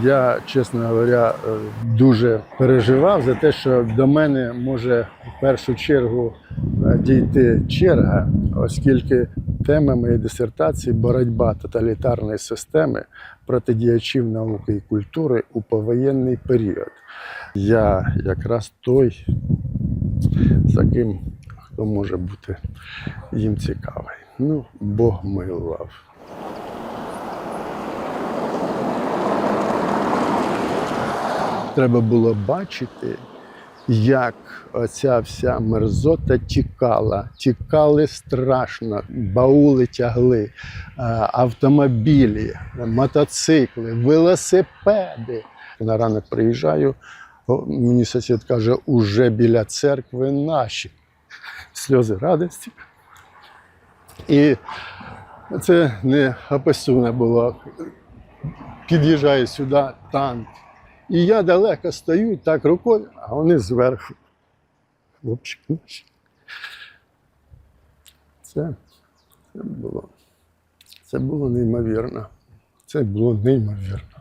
Я, чесно говоря, е, дуже переживав за те, що до мене може в першу чергу е, дійти черга, оскільки тема моєї дисертації боротьба тоталітарної системи проти діячів науки і культури у повоєнний період. Я якраз той, за ким хто може бути їм цікавий. Ну, Бог милував. Треба було бачити, як оця вся мерзота тікала. Тікали страшно, баули тягли, е, автомобілі, мотоцикли, велосипеди. На ранок приїжджаю, мені сусід каже, уже біля церкви наші. Сльози радості. І це не описуне було. Під'їжджає сюди танк. І я далеко стою, так рукою, а вони зверху. Хлопчик наші. Це, це було. Це було неймовірно. Це було неймовірно.